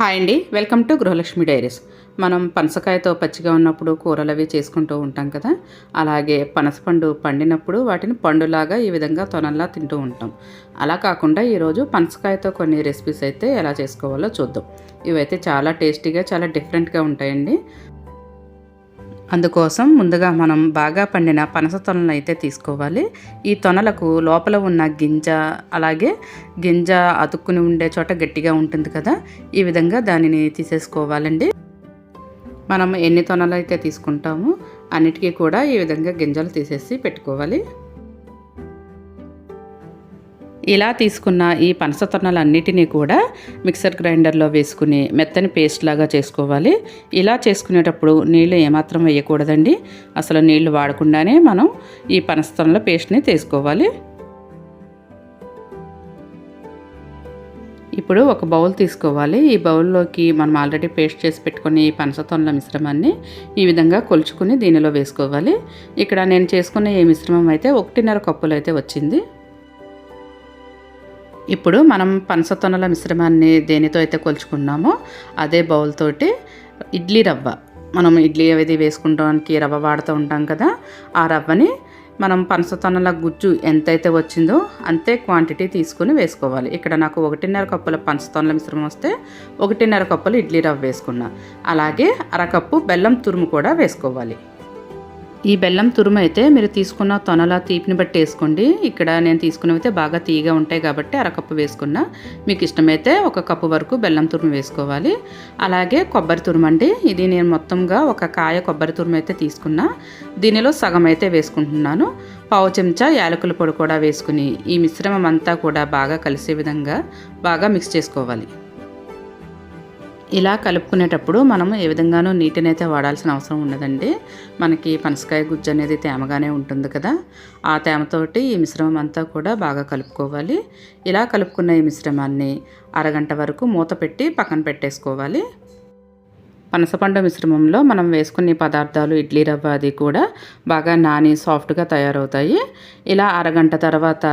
Hi అండి. Welcome to Gruhalakshmi diaries. మనం పనసకాయతో పచ్చిగా ఉన్నప్పుడు కూరలు అవి చేసుకుంటూ ఉంటాం కదా. అలాగే పనసపండు పండినప్పుడు వాటిని పండులాగా ఈ విధంగా తొనల్లా తింటూ ఉంటాం. అలా కాకుండా ఈరోజు పనసకాయతో కొన్ని రెసిపీస్ అయితే ఎలా చేసుకోవాలో చూద్దాం. ఇవైతే చాలా టేస్టీగా చాలా డిఫరెంట్గా ఉంటాయండి. అందుకోసం ముందుగా మనం బాగా పండిన పనస తొనలను అయితే తీసుకోవాలి. ఈ తొనలకు లోపల ఉన్న గింజ అలాగే గింజ అతుక్కుని ఉండే చోట గట్టిగా ఉంటుంది కదా ఈ విధంగా దానిని తీసేసుకోవాలండి. మనం ఎన్ని తొనలు అయితే తీసుకుంటామో అన్నిటికీ కూడా ఈ విధంగా గింజలు తీసేసి పెట్టుకోవాలి. ఇలా తీసుకున్న ఈ పనసతొన్నలన్నిటినీ కూడా మిక్సర్ గ్రైండర్లో వేసుకుని మెత్తని పేస్ట్ లాగా చేసుకోవాలి. ఇలా చేసుకునేటప్పుడు నీళ్ళు ఏమాత్రం వేయకూడదండి. అసలు నీళ్ళు వాడకుండానే మనం ఈ పనసతొన్నల పేస్ట్ని తీసుకోవాలి. ఇప్పుడు ఒక బౌల్ తీసుకోవాలి. ఈ బౌల్లోకి మనం ఆల్రెడీ పేస్ట్ చేసి పెట్టుకుని ఈ పనసతొనల మిశ్రమాన్ని ఈ విధంగా కొలుచుకుని దీనిలో వేసుకోవాలి. ఇక్కడ నేను చేసుకున్న ఈ మిశ్రమం అయితే ఒకటిన్నర కప్పులు అయితే వచ్చింది. ఇప్పుడు మనం పనసతొనల మిశ్రమాన్ని దేనితో అయితే కొలుచుకున్నామో అదే బౌల్ తోటి ఇడ్లీ రవ్వ. మనం ఇడ్లీ అది వేసుకుంటానికి రవ్వ వాడుతూ ఉంటాం కదా ఆ రవ్వని మనం పనసతొనల గుజ్జు ఎంతైతే వచ్చిందో అంతే క్వాంటిటీ తీసుకుని వేసుకోవాలి. ఇక్కడ నాకు ఒకటిన్నర కప్పుల పనసతొనల మిశ్రమం వస్తే ఒకటిన్నర కప్పులు ఇడ్లీ రవ్వ వేసుకున్నా. అలాగే అరకప్పు బెల్లం తురుము కూడా వేసుకోవాలి. ఈ బెల్లం తురుము అయితే మీరు తీసుకున్న తొనల తీపిని బట్టి వేసుకోండి. ఇక్కడ నేను తీసుకున్నవి అయితే బాగా తీయగా ఉంటాయి కాబట్టి అరకప్పు వేసుకున్నా. మీకు ఇష్టమైతే ఒక కప్పు వరకు బెల్లం తురుము వేసుకోవాలి. అలాగే కొబ్బరి తురుము అండి. ఇది నేను మొత్తంగా ఒక కాయ కొబ్బరి తురుము అయితే తీసుకున్నా. దీనిలో సగం అయితే వేసుకుంటున్నాను. పావు చెంచా యాలకుల పొడి కూడా వేసుకుని ఈ మిశ్రమం అంతా కూడా బాగా కలిసే విధంగా బాగా మిక్స్ చేసుకోవాలి. ఇలా కలుపుకునేటప్పుడు మనం ఏ విధంగానూ నీటిని అయితే వాడాల్సిన అవసరం ఉండదండి. మనకి పనసకాయ గుజ్జు అనేది తేమగానే ఉంటుంది కదా. ఆ తేమతోటి ఈ మిశ్రమం అంతా కూడా బాగా కలుపుకోవాలి. ఇలా కలుపుకున్న ఈ మిశ్రమాన్ని అరగంట వరకు మూత పెట్టి పక్కన పెట్టేసుకోవాలి. పనసపండు మిశ్రమంలో మనం వేసుకునే పదార్థాలు ఇడ్లీ రవ్వ అది కూడా బాగా నాని సాఫ్ట్గా తయారవుతాయి. ఇలా అరగంట తర్వాత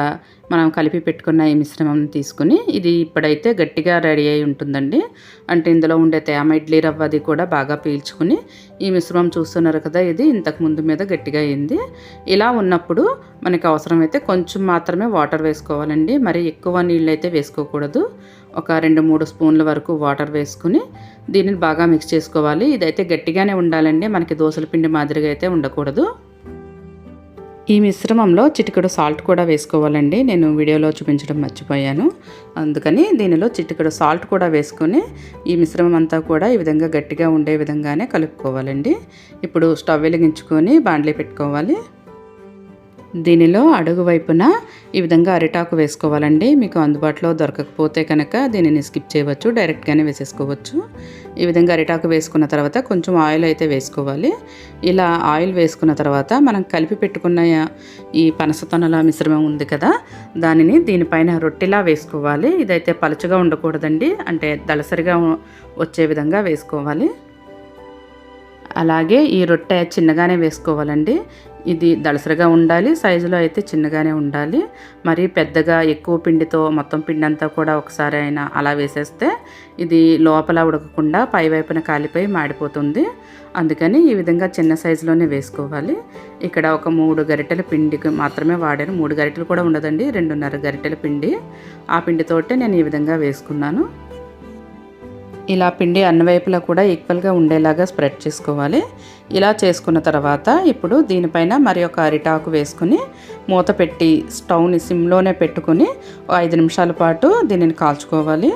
మనం కలిపి పెట్టుకున్న ఈ మిశ్రమం తీసుకుని ఇది ఇప్పుడైతే గట్టిగా రెడీ అయి ఉంటుందండి. అంటే ఇందులో ఉండే తేమ ఇడ్లీ రవ్వ అది కూడా బాగా పీల్చుకుని ఈ మిశ్రమం చూస్తున్నారు కదా ఇది ఇంతకు ముందు మీద గట్టిగా అయింది. ఇలా ఉన్నప్పుడు మనకి అవసరమైతే కొంచెం మాత్రమే వాటర్ వేసుకోవాలండి. మరి ఎక్కువ నీళ్ళు అయితే వేసుకోకూడదు. ఒక రెండు మూడు స్పూన్ల వరకు వాటర్ వేసుకుని దీనిని బాగా మిక్స్ చేసుకోవాలి. ఇదైతే గట్టిగానే ఉండాలండి. మనకి దోశల పిండి మాదిరిగా అయితే ఉండకూడదు. ఈ మిశ్రమంలో చిటికెడు సాల్ట్ కూడా వేసుకోవాలండి. నేను వీడియోలో చూపించడం మర్చిపోయాను. అందుకని దీనిలో చిటికెడు సాల్ట్ కూడా వేసుకొని ఈ మిశ్రమం అంతా కూడా ఈ విధంగా గట్టిగా ఉండే విధంగానే కలుపుకోవాలండి. ఇప్పుడు స్టవ్ వెలిగించుకొని బాండ్లీ పెట్టుకోవాలి. దీనిలో అడుగు వైపున ఈ విధంగా అరిటాకు వేసుకోవాలండి. మీకు అందుబాటులో దొరకకపోతే కనుక దీనిని స్కిప్ చేయవచ్చు డైరెక్ట్గానే వేసేసుకోవచ్చు. ఈ విధంగా అరిటాకు వేసుకున్న తర్వాత కొంచెం ఆయిల్ అయితే వేసుకోవాలి. ఇలా ఆయిల్ వేసుకున్న తర్వాత మనం కలిపి పెట్టుకున్న ఈ పనసతొనల మిశ్రమం ఉంది కదా దానిని దీనిపైన రొట్టెలా వేసుకోవాలి. ఇదైతే పలుచగా ఉండకూడదండి అంటే దళసరిగా వచ్చే విధంగా వేసుకోవాలి. అలాగే ఈ రొట్టె చిన్నగానే వేసుకోవాలండి. ఇది దళసరిగా ఉండాలి సైజులో అయితే చిన్నగానే ఉండాలి. మరి పెద్దగా ఎక్కువ పిండితో మొత్తం పిండి అంతా కూడా ఒకసారి అయినా అలా వేసేస్తే ఇది లోపల ఉడకకుండా పై వైపున కాలిపోయి మాడిపోతుంది. అందుకని ఈ విధంగా చిన్న సైజులోనే వేసుకోవాలి. ఇక్కడ ఒక మూడు గరిటెల పిండికి మాత్రమే వాడాను. మూడు గరిటెలు కూడా ఉండదండి రెండున్నర గరిటెల పిండి. ఆ పిండితోటే నేను ఈ విధంగా వేసుకున్నాను. ఇలా పిండి అన్ని వైపులా కూడా ఈక్వల్గా ఉండేలాగా స్ప్రెడ్ చేసుకోవాలి. ఇలా చేసుకున్న తర్వాత ఇప్పుడు దీనిపైన మరి ఒక అరిటాకు వేసుకుని మూత పెట్టి స్టవ్ని సిమ్లోనే పెట్టుకుని ఐదు నిమిషాల పాటు దీనిని కాల్చుకోవాలి.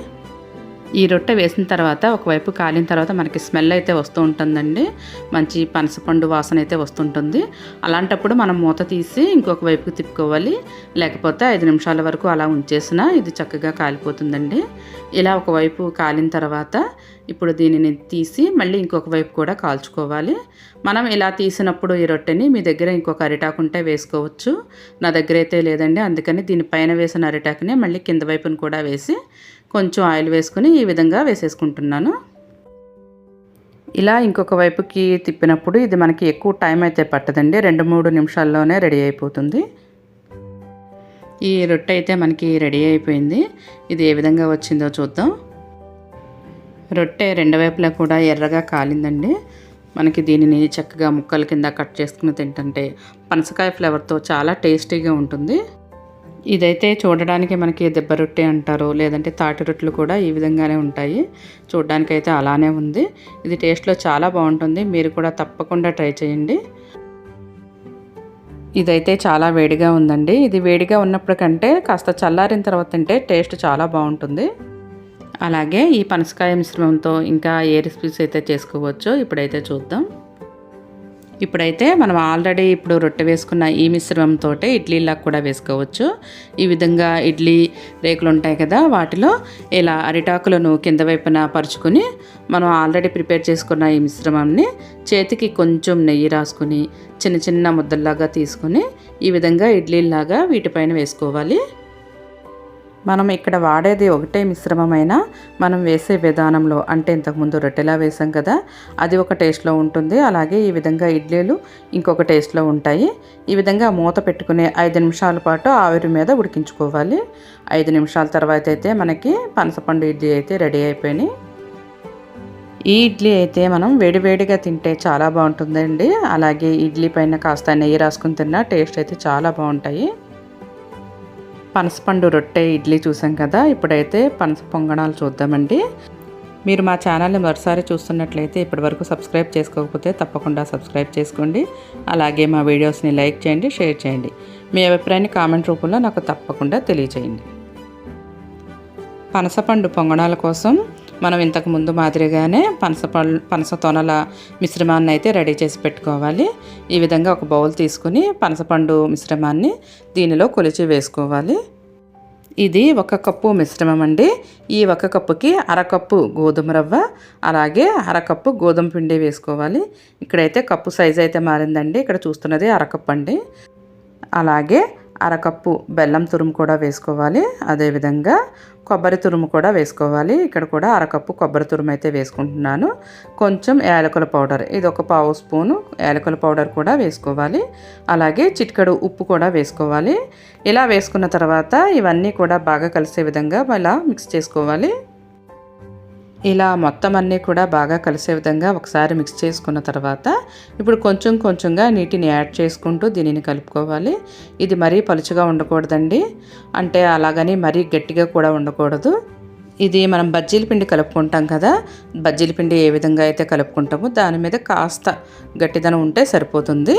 ఈ రొట్టె వేసిన తర్వాత ఒకవైపు కాలిన తర్వాత మనకి స్మెల్ అయితే వస్తూ ఉంటుందండి. మంచి పనసపండు వాసన అయితే వస్తుంటుంది. అలాంటప్పుడు మనం మూత తీసి ఇంకొక వైపుకి తిప్పుకోవాలి. లేకపోతే ఐదు నిమిషాల వరకు అలా ఉంచేసిన ఇది చక్కగా కాలిపోతుందండి. ఇలా ఒకవైపు కాలిన తర్వాత ఇప్పుడు దీనిని తీసి మళ్ళీ ఇంకొక వైపు కూడా కాల్చుకోవాలి. మనం ఇలా తీసినప్పుడు ఈ రొట్టెని మీ దగ్గర ఇంకొక అరిటాకు ఉంటే వేసుకోవచ్చు. నా దగ్గర అయితే లేదండి. అందుకని దీనిపైన వేసిన అరిటాకుని మళ్ళీ కింద వైపును కూడా వేసి కొంచెం ఆయిల్ వేసుకుని ఈ విధంగా వేసేసుకుంటున్నాను. ఇలా ఇంకొక వైపుకి తిప్పినప్పుడు ఇది మనకి ఎక్కువ టైం అయితే పట్టదండి. రెండు మూడు నిమిషాల్లోనే రెడీ అయిపోతుంది. ఈ రొట్టె అయితే మనకి రెడీ అయిపోయింది. ఇది ఏ విధంగా వచ్చిందో చూద్దాం. రొట్టె రెండు వైపులా కూడా ఎర్రగా కాలిందండి. మనకి దీనిని చక్కగా ముక్కల కింద కట్ చేసుకుని తింటుంటే పనసకాయ ఫ్లేవర్తో చాలా టేస్టీగా ఉంటుంది. ఇదైతే చూడడానికి మనకి దెబ్బ రొట్టె అంటారు లేదంటే తాటి రొట్టెలు కూడా ఈ విధంగానే ఉంటాయి. చూడడానికి అయితే అలానే ఉంది. ఇది టేస్ట్లో చాలా బాగుంటుంది. మీరు కూడా తప్పకుండా ట్రై చేయండి. ఇదైతే చాలా వేడిగా ఉందండి. ఇది వేడిగా ఉన్నప్పటికంటే కాస్త చల్లారిన తర్వాత తింటే టేస్ట్ చాలా బాగుంటుంది. అలాగే ఈ పనసకాయ మిశ్రమంతో ఇంకా ఏ రెసిపీస్ అయితే చేసుకోవచ్చో ఇప్పుడైతే చూద్దాం. ఇప్పుడైతే మనం ఆల్రెడీ ఇప్పుడు రొట్టె వేసుకున్న ఈ మిశ్రమంతో ఇడ్లీలా కూడా వేసుకోవచ్చు. ఈ విధంగా ఇడ్లీ రేకులు ఉంటాయి కదా వాటిలో ఇలా అరిటాకులను కింద వైపున పరుచుకుని మనం ఆల్రెడీ ప్రిపేర్ చేసుకున్న ఈ మిశ్రమాన్ని చేతికి కొంచెం నెయ్యి రాసుకుని చిన్న చిన్న ముద్దల్లాగా తీసుకొని ఈ విధంగా ఇడ్లీలాగా వీటిపైన వేసుకోవాలి. మనం ఇక్కడ వాడేది ఒకటే మిశ్రమమైన మనం వేసే విధానంలో అంటే ఇంతకుముందు రొట్టెలా వేసాం కదా అది ఒక టేస్ట్లో ఉంటుంది. అలాగే ఈ విధంగా ఇడ్లీలు ఇంకొక టేస్ట్లో ఉంటాయి. ఈ విధంగా మూత పెట్టుకునే ఐదు నిమిషాల పాటు ఆవిరి మీద ఉడికించుకోవాలి. ఐదు నిమిషాల తర్వాత అయితే మనకి పనసపండు ఇడ్లీ అయితే రెడీ అయిపోయినాయి. ఈ ఇడ్లీ అయితే మనం వేడివేడిగా తింటే చాలా బాగుంటుందండి. అలాగే ఇడ్లీ పైన కాస్త నెయ్యి రాసుకుని తిన్నా టేస్ట్ అయితే చాలా బాగుంటాయి. పనసపండు రొట్టె ఇడ్లీ చూసాం కదా ఇప్పుడైతే పనస పొంగణాలు చూద్దామండి. మీరు మా ఛానల్ని మరోసారి చూస్తున్నట్లయితే ఇప్పటివరకు సబ్స్క్రైబ్ చేసుకోకపోతే తప్పకుండా సబ్స్క్రైబ్ చేసుకోండి. అలాగే మా వీడియోస్ని లైక్ చేయండి షేర్ చేయండి. మీ అభిప్రాయాన్ని కామెంట్ రూపంలో నాకు తప్పకుండా తెలియచేయండి. పనసపండు పొంగణాల కోసం మనం ఇంతకు ముందు మాదిరిగానే పనస పళ్ళు పనస తొనల మిశ్రమాన్ని అయితే రెడీ చేసి పెట్టుకోవాలి. ఈ విధంగా ఒక బౌల్ తీసుకుని పనసపండు మిశ్రమాన్ని దీనిలో కొలిచి వేసుకోవాలి. ఇది ఒక కప్పు మిశ్రమం అండి. ఈ ఒక కప్పుకి అరకప్పు గోధుమ రవ్వ అలాగే అరకప్పు గోధుమ పిండి వేసుకోవాలి. ఇక్కడైతే కప్పు సైజ్ అయితే మారిందండి. ఇక్కడ చూస్తున్నది అరకప్పు అండి అలాగే అరకప్పు బెల్లం తురుము కూడా వేసుకోవాలి. అదేవిధంగా కొబ్బరి తురుము కూడా వేసుకోవాలి. ఇక్కడ కూడా అరకప్పు కొబ్బరి తురుము అయితే వేసుకుంటున్నాను. కొంచెం యాలకుల పౌడర్ ఇది ఒక పావు స్పూను యాలకుల పౌడర్ కూడా వేసుకోవాలి. అలాగే చిటికడు ఉప్పు కూడా వేసుకోవాలి. ఇలా వేసుకున్న తర్వాత ఇవన్నీ కూడా బాగా కలిసే విధంగా ఇలా మిక్స్ చేసుకోవాలి. ఇలా మొత్తం అన్నీ కూడా బాగా కలిసే విధంగా ఒకసారి మిక్స్ చేసుకున్న తర్వాత ఇప్పుడు కొంచెం కొంచెంగా నీటిని యాడ్ చేసుకుంటూ దీనిని కలుపుకోవాలి. ఇది మరీ పలుచగా ఉండకూడదండి. అంటే అలాగని మరీ గట్టిగా కూడా ఉండకూడదు. ఇది మనం బజ్జీల పిండి కలుపుకుంటాం కదా బజ్జీల పిండి ఏ విధంగా అయితే కలుపుకుంటామో దాని మీద కాస్త గట్టిదనం ఉంటే సరిపోతుంది.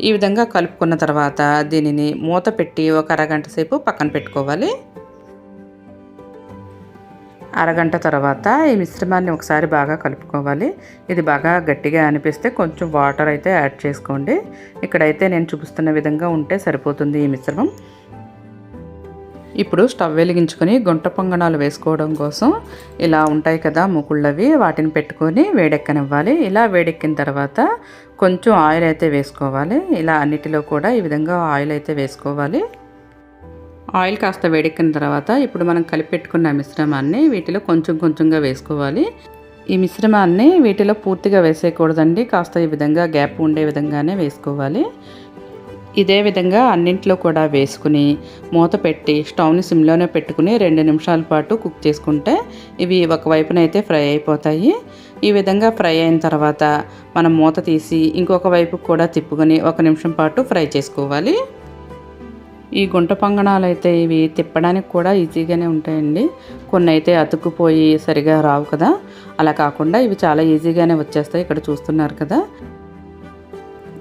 ఈ విధంగా కలుపుకున్న తర్వాత దీనిని మూత పెట్టి ఒక అరగంట సేపు పక్కన పెట్టుకోవాలి. అరగంట తర్వాత ఈ మిశ్రమాన్ని ఒకసారి బాగా కలుపుకోవాలి. ఇది బాగా గట్టిగా అనిపిస్తే కొంచెం వాటర్ అయితే యాడ్ చేసుకోండి. ఇక్కడైతే నేను చూపిస్తున్న విధంగా ఉంటే సరిపోతుంది ఈ మిశ్రమం. ఇప్పుడు స్టవ్ వెలిగించుకొని గుంట పొంగణాలు వేసుకోవడం కోసం ఇలా ఉంటాయి కదా ముకుళ్ళవి వాటిని పెట్టుకొని వేడెక్కనివ్వాలి. ఇలా వేడెక్కిన తర్వాత కొంచెం ఆయిల్ అయితే వేసుకోవాలి. ఇలా అన్నిటిలో కూడా ఈ విధంగా ఆయిల్ అయితే వేసుకోవాలి. ఆయిల్ కాస్త వేడెక్కిన తర్వాత ఇప్పుడు మనం కలిపెట్టుకున్న మిశ్రమాన్ని వీటిలో కొంచెం కొంచెంగా వేసుకోవాలి. ఈ మిశ్రమాన్ని వీటిలో పూర్తిగా వేసేయకూడదండి. కాస్త ఈ విధంగా గ్యాప్ ఉండే విధంగానే వేసుకోవాలి. ఇదే విధంగా అన్నింట్లో కూడా వేసుకుని మూత పెట్టి స్టవ్ని సిమ్లోనే పెట్టుకుని రెండు నిమిషాల పాటు కుక్ చేసుకుంటే ఇవి ఒకవైపున అయితే ఫ్రై అయిపోతాయి. ఈ విధంగా ఫ్రై అయిన తర్వాత మనం మూత తీసి ఇంకొక వైపు కూడా తిప్పుకొని ఒక నిమిషం పాటు ఫ్రై చేసుకోవాలి. ఈ గుంట పొంగణాలు అయితే ఇవి తిప్పడానికి కూడా ఈజీగానే ఉంటాయండి. కొన్ని అయితే అతుక్కుపోయి సరిగా రావు కదా. అలా కాకుండా ఇవి చాలా ఈజీగానే వచ్చేస్తాయి ఇక్కడ చూస్తున్నారు కదా.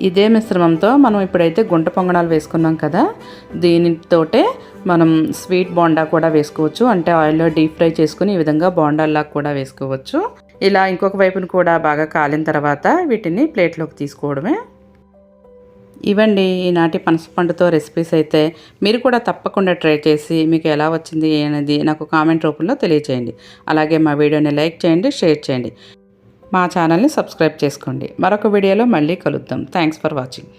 ఇదే మిశ్రమంతో మనం ఇప్పుడైతే గుంట పొంగణాలు వేసుకున్నాం కదా. దీనితోటే మనం స్వీట్ బోండా కూడా వేసుకోవచ్చు. అంటే ఆయిల్లో డీప్ ఫ్రై చేసుకుని ఈ విధంగా బోండాల్లా కూడా వేసుకోవచ్చు. ఇలా ఇంకొక వైపును కూడా బాగా కాలిన తర్వాత వీటిని ప్లేట్లోకి తీసుకోవడమే. ఇవండి ఈనాటి పనసపండుతో రెసిపీస్ అయితే మీరు కూడా తప్పకుండా ట్రై చేసి మీకు ఎలా వచ్చింది అనేది నాకు కామెంట్ రూపంలో తెలియచేయండి. అలాగే మా వీడియోని లైక్ చేయండి షేర్ చేయండి. మా ఛానల్ని సబ్స్క్రైబ్ చేసుకోండి. మరొక వీడియోలో మళ్ళీ కలుద్దాం. Thanks for watching